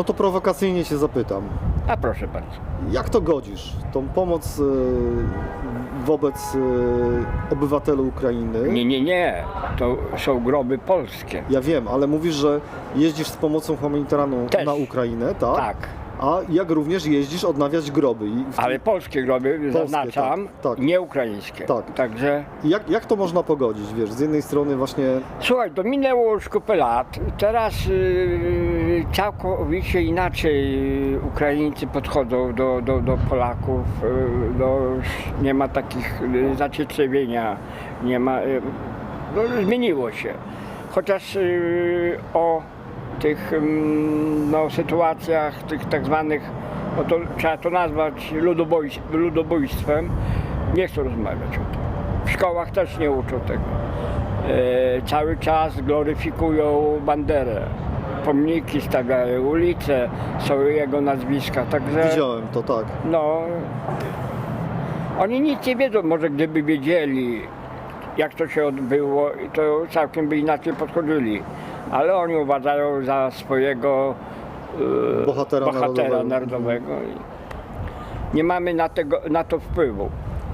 No to prowokacyjnie się zapytam. A proszę bardzo. Jak to godzisz? Tą pomoc y, wobec y, obywateli Ukrainy? Nie, nie, nie. To są groby polskie. Ja wiem, ale mówisz, że jeździsz z pomocą humanitarną Też. na Ukrainę, tak? Tak. A jak również jeździsz odnawiać groby. I w- Ale polskie groby, zaznaczam, tak, tak. nie ukraińskie. Tak. Także, Jak, jak to można pogodzić? Wiesz, z jednej strony właśnie słuchaj, to minęło już kupę lat. Teraz yy, całkowicie inaczej Ukraińcy podchodzą do, do, do Polaków. Yy, no, już nie ma takich yy, nie ma... Yy, no, zmieniło się. Chociaż yy, o tych no, sytuacjach, tych tak zwanych, no to trzeba to nazwać ludobójś, ludobójstwem, nie chcą rozmawiać o tym. W szkołach też nie uczą tego. E, cały czas gloryfikują Banderę. Pomniki stawiają, ulice, są jego nazwiska, także widziałem to, tak. no oni nic nie wiedzą, może gdyby wiedzieli jak to się odbyło, to całkiem by inaczej podchodzili. Ale oni uważają za swojego e, Bohatera bohatera narodowego. narodowego. i nie mamy na, tego, na to wpływu.